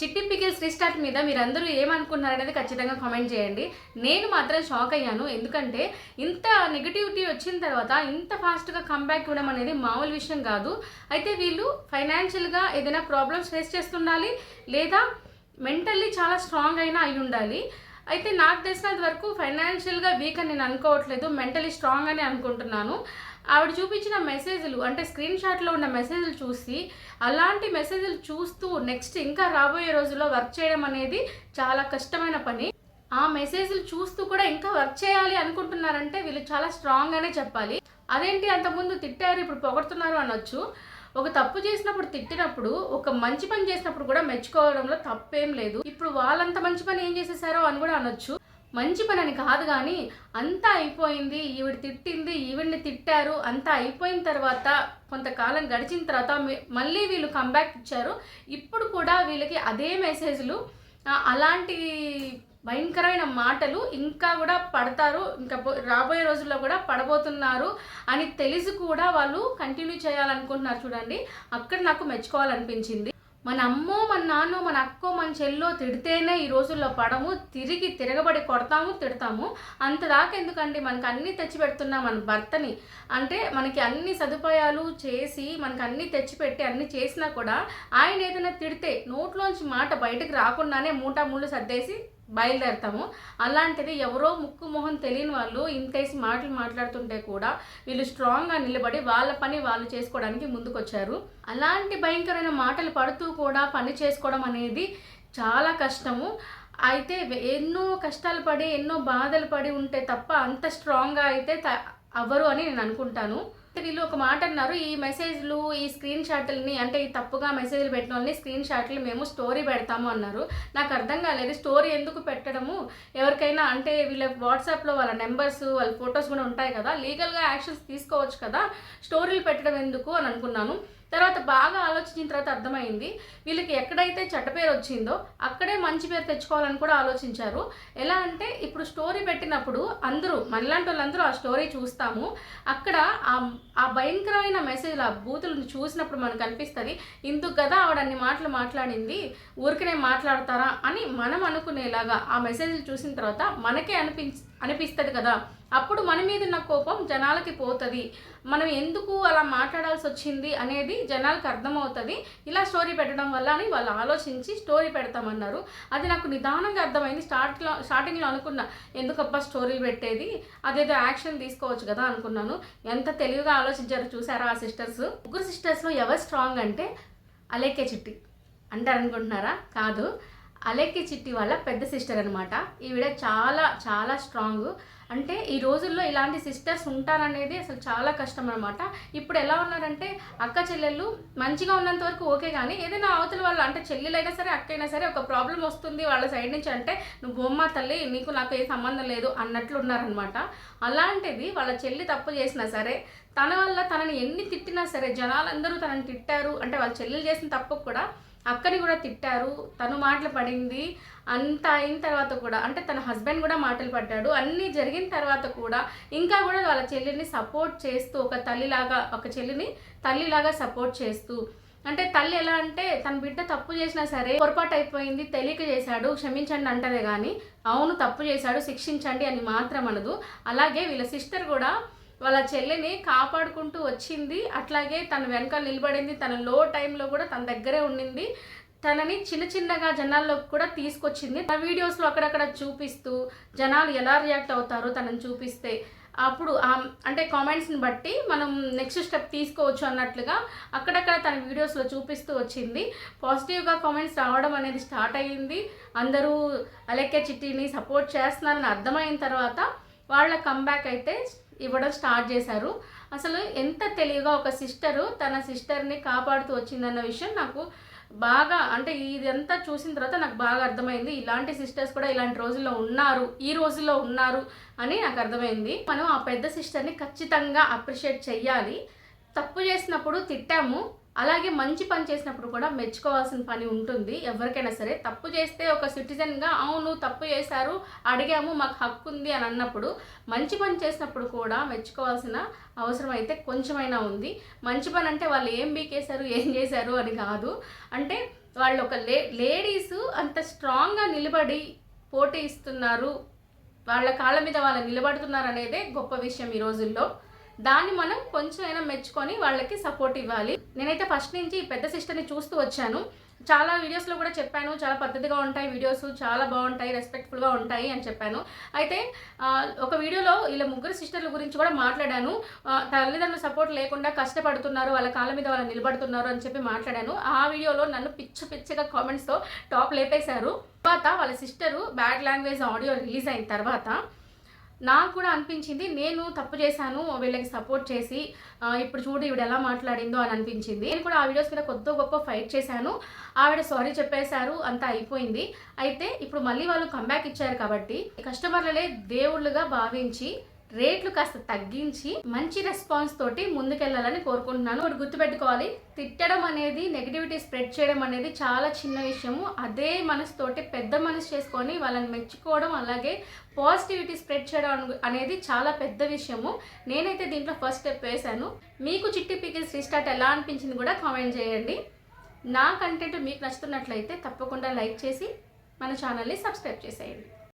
చిట్టి pickles restart మీద మీరందరూ ఏమనుకున్నారనేది ఖచ్చితంగా కామెంట్ చేయండి. నేను మాత్రం షాక్ అయ్యాను. ఎందుకంటే ఇంత నెగిటివిటీ వచ్చిన తర్వాత ఇంత ఫాస్ట్గా కంబ్యాక్ ఇవ్వడం అనేది మామూలు విషయం కాదు. అయితే వీళ్ళు ఫైనాన్షియల్గా ఏదైనా ప్రాబ్లమ్స్ ఫేస్ చేస్తుండాలి లేదా మెంటల్లీ చాలా స్ట్రాంగ్ అయినా అయి ఉండాలి. అయితే నాకు తెలిసినంత వరకు ఫైనాన్షియల్గా వీక్ అని నేను అనుకోవట్లేదు. మెంటలీ స్ట్రాంగ్ అని అనుకుంటున్నాను. ఆవిడ చూపించిన మెసేజ్లు అంటే స్క్రీన్ షాట్లో ఉన్న మెసేజ్లు చూసి అలాంటి మెసేజ్లు చూస్తూ నెక్స్ట్ ఇంకా రాబోయే రోజుల్లో వర్క్ చేయడం అనేది చాలా కష్టమైన పని. ఆ మెసేజ్లు చూస్తూ కూడా ఇంకా వర్క్ చేయాలి అనుకుంటున్నారంటే వీళ్ళు చాలా స్ట్రాంగ్ అనే చెప్పాలి. అదేంటి అంతకుముందు తిట్టారు ఇప్పుడు పొగడుతున్నారు అనొచ్చు. ఒక తప్పు చేసినప్పుడు తిట్టినప్పుడు ఒక మంచి పని చేసినప్పుడు కూడా మెచ్చుకోవడంలో తప్పేం లేదు. ఇప్పుడు వాళ్ళంత మంచి పని ఏం చేసేసారో అని కూడా అనొచ్చు. మంచి పని అని కాదు కానీ అంతా అయిపోయింది ఈవిడ తిట్టింది ఈవిడిని తిట్టారు అంతా అయిపోయిన తర్వాత కొంతకాలం గడిచిన తర్వాత మళ్ళీ వీళ్ళు కంబ్యాక్ ఇచ్చారు. ఇప్పుడు కూడా వీళ్ళకి అదే మెసేజ్లు అలాంటి భయంకరమైన మాటలు ఇంకా కూడా పడతారు ఇంకా రాబోయే రోజుల్లో కూడా పడబోతున్నారు అని తెలిసి కూడా వాళ్ళు కంటిన్యూ చేయాలనుకుంటున్నారు చూడండి. అక్కడ నాకు మెచ్చుకోవాలనిపించింది. మన అమ్మో మన నాన్నో మన అక్కో మన చెల్లో తిడితేనే ఈ రోజుల్లో పడము తిరిగి తిరగబడి కొడతాము తిడతాము. అంత దాకా ఎందుకండి? మనకు అన్నీ తెచ్చిపెడుతున్నా మన భర్తని. అంటే మనకి అన్ని సదుపాయాలు చేసి మనకి అన్నీ తెచ్చిపెట్టి అన్నీ చేసినా కూడా ఆయన ఏదైనా తిడితే నోట్లోంచి మాట బయటకు రాకుండానే మూటా ముళ్ళు సర్దేసి బయలుదేరతాము. అలాంటిది ఎవరో ముక్కు మొహం తెలియని వాళ్ళు ఇంతేసి మాటలు మాట్లాడుతుంటే కూడా వీళ్ళు స్ట్రాంగ్గా నిలబడి వాళ్ళ పని వాళ్ళు చేసుకోవడానికి ముందుకొచ్చారు. అలాంటి భయంకరమైన మాటలు పడుతూ కూడా పని చేసుకోవడం అనేది చాలా కష్టము. అయితే ఎన్నో కష్టాలు పడి ఎన్నో బాధలు పడి ఉంటే తప్ప అంత స్ట్రాంగ్గా అయితే త- అవ్వరు అని నేను అనుకుంటాను. వీళ్ళు ఒక మాట అన్నారు. ఈ మెసేజ్లు ఈ స్క్రీన్ షాట్లని అంటే ఈ తప్పుగా మెసేజ్లు పెట్టిన వాళ్ళని స్క్రీన్ షాట్లు మేము స్టోరీ పెడతాము అన్నారు. నాకు అర్థం కాలేదు. స్టోరీ ఎందుకు పెట్టడము? ఎవరికైనా అంటే వీళ్ళ వాట్సాప్లో వాళ్ళ నెంబర్స్ వాళ్ళ ఫొటోస్ కూడా ఉంటాయి కదా. లీగల్గా యాక్షన్స్ తీసుకోవచ్చు కదా. స్టోరీలు పెట్టడం ఎందుకు అని అనుకున్నాను. తర్వాత బాగా ఆలోచించిన తర్వాత అర్థమైంది. వీళ్ళకి ఎక్కడైతే చెడ్డ పేరు వచ్చిందో అక్కడే మంచి పేరు తెచ్చుకోవాలని కూడా ఆలోచించారు. ఎలా అంటే ఇప్పుడు స్టోరీ పెట్టినప్పుడు అందరూ మనలాంటి వాళ్ళందరూ ఆ స్టోరీ చూస్తాము. అక్కడ ఆ భయంకరమైన మెసేజ్ ఆ బూతులను చూసినప్పుడు మనకు అనిపిస్తుంది ఇందుకు కదా ఆవిడ అన్ని మాటలు మాట్లాడింది ఊరికనే మాట్లాడతారా? అని మనం అనుకునేలాగా ఆ మెసేజ్లు చూసిన తర్వాత మనకే అనిపి అనిపిస్తుంది కదా. అప్పుడు మన మీద ఉన్న కోపం జనాలకి పోతుంది. మనం ఎందుకు అలా మాట్లాడాల్సి వచ్చింది అనేది జనాలకు అర్థమవుతుంది. ఇలా స్టోరీ పెట్టడం వల్ల అని వాళ్ళు ఆలోచించి స్టోరీ పెడతామన్నారు. అది నాకు నిదానంగా అర్థమైంది. స్టార్ట్లో స్టార్టింగ్లో అనుకున్నా ఎందుకబ్బా స్టోరీలు పెట్టేది? అదేదో యాక్షన్ తీసుకోవచ్చు కదా అనుకున్నాను. ఎంత తెలివిగా ఆలోచించారో చూసారా ఆ సిస్టర్స్? ముగ్గురు సిస్టర్స్లో ఎవరు స్ట్రాంగ్ అంటే అలేకే చిట్టి. అంటారు అనుకుంటున్నారా? కాదు. అలేకే చిట్టి వాళ్ళ పెద్ద సిస్టర్ అనమాట ఈవిడ చాలా చాలా స్ట్రాంగ్ అంటే ఈ రోజుల్లో ఇలాంటి సిస్టర్స్ ఉంటారనేది అసలు చాలా కష్టం అనమాట ఇప్పుడు ఎలా ఉన్నారంటే అక్క చెల్లెళ్ళు మంచిగా ఉన్నంత వరకు ఓకే కానీ ఏదైనా అవతల వాళ్ళు అంటే చెల్లెలైనా సరే అక్కైనా సరే ఒక ప్రాబ్లం వస్తుంది వాళ్ళ సైడ్ నుంచి అంటే నువ్వు బొమ్మ తల్లి నీకు నాకు ఏ సంబంధం లేదు అన్నట్లు ఉన్నారనమాట అలాంటిది వాళ్ళ చెల్లి తప్పు చేసినా సరే తన వల్ల తనని ఎన్ని తిట్టినా సరే జనాలందరూ తనని తిట్టారు. అంటే వాళ్ళ చెల్లెలు చేసిన తప్పు కూడా అక్కని కూడా తిట్టారు తను మాటలు పడింది అంత అయిన తర్వాత కూడా అంటే తన హస్బెండ్ కూడా మాటలు పడ్డాడు అన్నీ జరిగిన తర్వాత కూడా ఇంకా కూడా వాళ్ళ చెల్లిని సపోర్ట్ చేస్తూ ఒక తల్లిలాగా ఒక చెల్లిని తల్లిలాగా సపోర్ట్ చేస్తూ అంటే తల్లి ఎలా అంటే తన బిడ్డ తప్పు చేసినా సరే పొరపాటు అయిపోయింది తెలియక చేశాడు క్షమించండి అంటదే కానీ అవును తప్పు చేశాడు శిక్షించండి అని మాత్రం అనదు. అలాగే వీళ్ళ సిస్టర్ కూడా వాళ్ళ చెల్లిని కాపాడుకుంటూ వచ్చింది. అట్లాగే తన వెనక నిలబడింది. తన లో టైంలో కూడా తన దగ్గరే ఉండింది. తనని చిన్న చిన్నగా జనాల్లోకి కూడా తీసుకొచ్చింది. తన వీడియోస్లో అక్కడక్కడ చూపిస్తూ జనాలు ఎలా రియాక్ట్ అవుతారో తనని చూపిస్తే అప్పుడు ఆ- అంటే కామెంట్స్ని బట్టి మనం నెక్స్ట్ స్టెప్ తీసుకోవచ్చు అన్నట్లుగా అక్కడక్కడ తన వీడియోస్లో చూపిస్తూ వచ్చింది. పాజిటివ్గా కామెంట్స్ రావడం అనేది స్టార్ట్ అయ్యింది. అందరూ అలెక్కే చిట్టిని సపోర్ట్ చేస్తున్నారని అర్థమైన తర్వాత వాళ్ళ కంబ్యాక్ అయితే ఇవ్వడం స్టార్ట్ చేశారు. అసలు ఎంత తెలివిగా ఒక సిస్టరు తన సిస్టర్ని కాపాడుతూ వచ్చిందన్న విషయం నాకు బాగా అంటే ఇదంతా చూసిన తర్వాత నాకు బాగా అర్థమైంది. ఇలాంటి సిస్టర్స్ కూడా ఇలాంటి రోజుల్లో ఉన్నారు ఈ రోజుల్లో ఉన్నారు అని నాకు అర్థమైంది. మనం ఆ పెద్ద సిస్టర్ని ఖచ్చితంగా అప్రిషియేట్ చెయ్యాలి. తప్పు చేసినప్పుడు తిట్టాము అలాగే మంచి పని చేసినప్పుడు కూడా మెచ్చుకోవాల్సిన పని ఉంటుంది. ఎవరికైనా సరే తప్పు చేస్తే ఒక సిటిజన్గా అవును తప్పు చేశారు అడిగాము మాకు హక్కు ఉంది అని అన్నప్పుడు మంచి పని చేసినప్పుడు కూడా మెచ్చుకోవాల్సిన అవసరం అయితే కొంచెమైనా ఉంది. మంచి పని అంటే వాళ్ళు ఏం బీకేశారు ఏం చేశారు అని కాదు. అంటే వాళ్ళు ఒక లే లేడీస్ అంత స్ట్రాంగ్గా నిలబడి పోటీ ఇస్తున్నారు. వాళ్ళ కాళ్ళ మీద వాళ్ళు నిలబడుతున్నారు అనేదే గొప్ప విషయం ఈ రోజుల్లో. దాన్ని మనం కొంచెం అయినా మెచ్చుకొని వాళ్ళకి సపోర్ట్ ఇవ్వాలి. నేనైతే ఫస్ట్ నుంచి పెద్ద సిస్టర్ని చూస్తూ వచ్చాను. చాలా వీడియోస్లో కూడా చెప్పాను. చాలా పద్ధతిగా ఉంటాయి వీడియోస్ చాలా బాగుంటాయి. రెస్పెక్ట్ఫుల్గా ఉంటాయి అని చెప్పాను. అయితే ఒక వీడియోలో వీళ్ళ ముగ్గురు సిస్టర్ల గురించి కూడా మాట్లాడాను. తల్లిదండ్రుల సపోర్ట్ లేకుండా కష్టపడుతున్నారు. వాళ్ళ కాళ్ళ మీద వాళ్ళు నిలబడుతున్నారు అని చెప్పి మాట్లాడాను. ఆ వీడియోలో నన్ను పిచ్చి పిచ్చిగా కామెంట్స్తో టాప్ లేపేశారు. తర్వాత వాళ్ళ sister bad language audio release అయిన తర్వాత నాకు కూడా అనిపించింది నేను తప్పు చేశాను వీళ్ళకి సపోర్ట్ చేసి ఇప్పుడు చూడు ఈవిడ ఎలా మాట్లాడిందో అని అనిపించింది. నేను కూడా ఆ వీడియోస్ మీద కొద్ది గొప్ప ఫైట్ చేశాను. ఆవిడ సారీ చెప్పేశారు అంతా అయిపోయింది. అయితే ఇప్పుడు మళ్ళీ వాళ్ళు కంబ్యాక్ ఇచ్చారు కాబట్టి కస్టమర్లనే దేవుళ్ళుగా భావించి రేట్లు కాస్త తగ్గించి మంచి రెస్పాన్స్ తోటి ముందుకెళ్ళాలని కోరుకుంటున్నాను. ఒకటి గుర్తుపెట్టుకోవాలి తిట్టడం అనేది నెగిటివిటీ స్ప్రెడ్ చేయడం అనేది చాలా చిన్న విషయము. అదే మనసుతోటి పెద్ద మనసు చేసుకొని వాళ్ళని మెచ్చుకోవడం అలాగే పాజిటివిటీ స్ప్రెడ్ చేయడం అనేది చాలా పెద్ద విషయము. నేనైతే దీంట్లో ఫస్ట్ స్టెప్ వేశాను. మీకు చిట్టి పికిల్స్ రీస్టార్ట్ ఎలా అనిపించింది కూడా కామెంట్ చేయండి. నా కంటెంట్ మీకు నచ్చుతున్నట్లయితే తప్పకుండా లైక్ చేసి మన ఛానల్ని సబ్స్క్రైబ్ చేసేయండి.